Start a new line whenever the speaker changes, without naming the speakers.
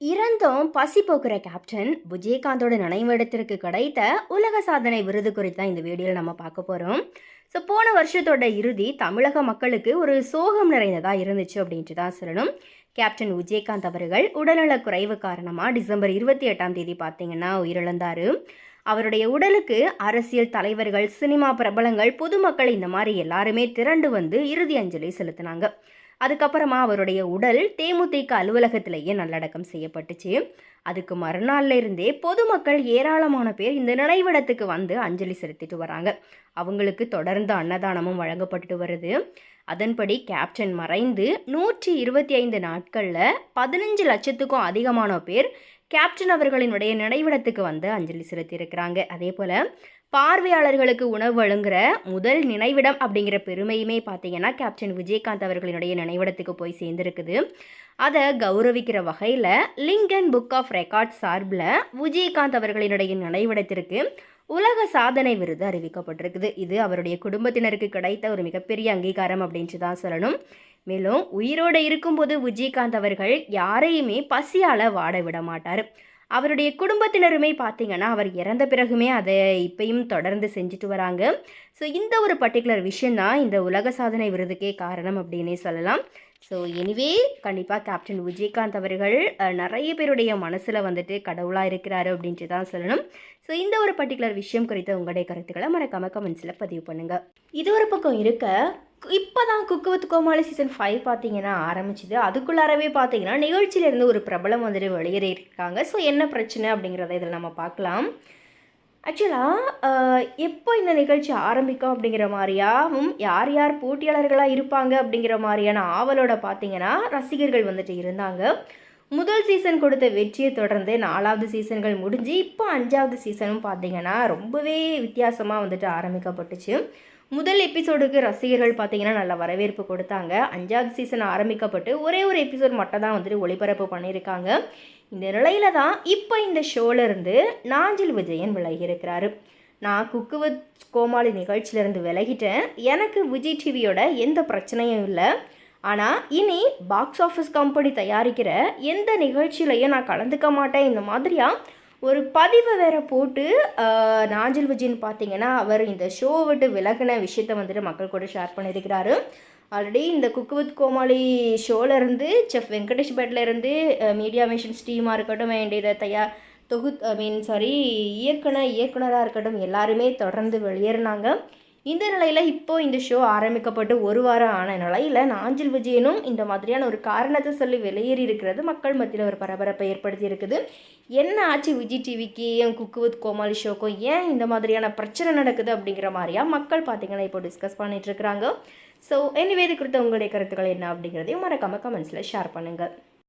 இறந்தும் பசி போக்குற கேப்டன் விஜயகாந்தோட நினைவிடத்திற்கு கிடைத்த உலக சாதனை விருது குறித்து தான் இந்த வீடியோவில் நம்ம பார்க்க போகிறோம் ஸோ போன வருஷத்தோட இறுதி தமிழக மக்களுக்கு ஒரு சோகம் நிறைந்ததாக இருந்துச்சு அப்படின்ட்டு தான் சொல்லணும். கேப்டன் விஜயகாந்த் அவர்கள் உடல்நலக் குறைவு காரணமாக டிசம்பர் இருபத்தி எட்டாம் தேதி பார்த்தீங்கன்னா உயிரிழந்தார். அவருடைய உடலுக்கு அரசியல் தலைவர்கள் சினிமா பிரபலங்கள் பொதுமக்கள் இந்த மாதிரி எல்லாருமே திரண்டு வந்து இறுதி அஞ்சலி செலுத்தினாங்க. அதுக்கப்புறமா அவருடைய உடல் தேமுதிக அலுவலகத்திலேயே நல்லடக்கம் செய்யப்பட்டுச்சு. அதுக்கு மறுநாள்ல இருந்தே பொதுமக்கள் ஏராளமான பேர் இந்த நினைவிடத்துக்கு வந்து அஞ்சலி செலுத்திட்டு வராங்க. அவங்களுக்கு தொடர்ந்து அன்னதானமும் வழங்கப்பட்டு வருது. அதன்படி கேப்டன் மறைந்து நூற்றி இருபத்தி ஐந்து நாட்களில் பதினஞ்சு லட்சத்துக்கும் அதிகமான பேர் கேப்டன் அவர்களினுடைய நினைவிடத்துக்கு வந்து அஞ்சலி செலுத்தியிருக்கிறாங்க. அதே போல் பார்வையாளர்களுக்கு உணவு வழங்குற முதல் நினைவிடம் அப்படிங்கிற பெருமையுமே பார்த்தீங்கன்னா கேப்டன் விஜயகாந்த் அவர்களினுடைய நினைவிடத்துக்கு போய் சேர்ந்துருக்குது. அதை கௌரவிக்கிற வகையில் லிங்கன் புக் ஆஃப் ரெக்கார்ட் சார்பில் விஜயகாந்த் அவர்களினுடைய நினைவிடத்திற்கு உலக சாதனை விருது அறிவிக்கப்பட்டிருக்குது. இது அவருடைய குடும்பத்தினருக்கு கிடைத்த ஒரு மிகப்பெரிய அங்கீகாரம் அப்படின்ட்டு தான் சொல்லணும். மேலும் உயிரோடு இருக்கும்போது விஜயகாந்த் அவர்கள் யாரையுமே பசியால் வாட விட மாட்டார். அவருடைய குடும்பத்தினருமே பார்த்தீங்கன்னா அவர் இறந்த பிறகுமே அதை இப்பயும் தொடர்ந்து செஞ்சுட்டு வராங்க. ஸோ இந்த ஒரு பர்டிகுலர் விஷயந்தான் இந்த உலக சாதனை விருதுக்கே காரணம் அப்படின்னே சொல்லலாம். ஸோ எனிவே கண்டிப்பாக கேப்டன் விஜயகாந்த் அவர்கள் நிறைய பேருடைய மனசில் வந்துட்டு கடவுளாக இருக்கிறாரு அப்படின்ட்டு தான் சொல்லணும். ஸோ இந்த ஒரு பர்டிகுலர் விஷயம் குறித்த உங்களுடைய கருத்துக்களை மறக்காம கமெண்ட்ஸில் பதிவு பண்ணுங்கள் இது ஒரு பக்கம் இருக்க இப்போ தான் cook with Comali season five பார்த்தீங்கன்னா ஆரம்பிச்சுது. அதுக்குள்ளாரவே பார்த்தீங்கன்னா நிகழ்ச்சியிலேருந்து ஒரு பிரபலம் வந்துட்டு வெளியேறியிருக்காங்க. ஸோ என்ன பிரச்சனை அப்படிங்கிறத இதில் நம்ம பார்க்கலாம். ஆக்சுவலாக எப்போ இந்த நிகழ்ச்சி ஆரம்பிக்கும் அப்படிங்கிற மாதிரியாவும் யார் யார் போட்டியாளர்களாக இருப்பாங்க அப்படிங்கிற மாதிரியான ஆவலோட பார்த்தீங்கன்னா ரசிகர்கள் வந்துட்டு இருந்தாங்க. முதல் சீசன் கொடுத்த வெற்றியை தொடர்ந்து நாலாவது சீசன்கள் முடிஞ்சு இப்போ அஞ்சாவது சீசனும் பார்த்தீங்கன்னா ரொம்பவே வித்தியாசமாக வந்துட்டு ஆரம்பிக்கப்பட்டுச்சு. முதல் எபிசோடுக்கு ரசிகர்கள் பார்த்தீங்கன்னா நல்ல வரவேற்பு கொடுத்தாங்க. அஞ்சாவது சீசன் ஆரம்பிக்கப்பட்டு ஒரே ஒரு எபிசோட் மட்டும் தான் வந்துட்டு ஒளிபரப்பு பண்ணியிருக்காங்க. இந்த நிலையில தான் இப்போ இந்த ஷோலேருந்து நாஞ்சில் விஜயன் விலகி இருக்கிறாரு. நான் குக்கு வித் கோமாளி நிகழ்ச்சியிலேருந்து விலகிட்டேன். எனக்கு விஜய் டிவியோட எந்த பிரச்சனையும் இல்லை. ஆனால் இனி பாக்ஸ் ஆஃபீஸ் கம்பெனி தயாரிக்கிற எந்த நிகழ்ச்சியிலையும் நான் கலந்துக்க மாட்டேன். இந்த மாதிரியாக ஒரு பதிவை வேற போட்டு நாஞ்சில் விஜயன் பார்த்தீங்கன்னா அவர் இந்த ஷோ விட்டு விலகின விஷயத்த வந்துட்டு மக்கள் கூட ஷேர் பண்ணியிருக்கிறாரு. ஆல்ரெடி இந்த குக்கு வித் கோமாளி ஷோலேருந்து செஃப் வெங்கடேஷ் இருந்து மீடியா மிஷன்ஸ் டீமாக இருக்கட்டும் வேண்டியதை தயார் தொகு ஐ மீன் சாரி இயக்குனர் இயக்குனராக இருக்கட்டும் எல்லாருமே தொடர்ந்து வெளியேறினாங்க. இந்த நிலையில் இப்போது இந்த ஷோ ஆரம்பிக்கப்பட்டு ஒரு வாரம் ஆன நிலையில் நாஞ்சில் விஜயனும் இந்த மாதிரியான ஒரு காரணத்தை சொல்லி வெளியேறி இருக்கிறது. மக்கள் மத்தியில் ஒரு பரபரப்பை ஏற்படுத்தி இருக்குது. என்ன ஆச்சு விஜய் டிவிக்கு என் குக்கு வித் கோமாளி ஷோக்கும்? ஏன் இந்த மாதிரியான பிரச்சனை நடக்குது அப்படிங்கிற மாதிரியா மக்கள் பார்த்தீங்கன்னா இப்போ டிஸ்கஸ் பண்ணிட்டு இருக்கிறாங்க. ஸோ எனிவே இது குறித்த உங்களுடைய கருத்துக்கள் என்ன அப்படிங்கிறதையும் மறக்காமல் கமெண்ட்ஸில் ஷேர் பண்ணுங்கள்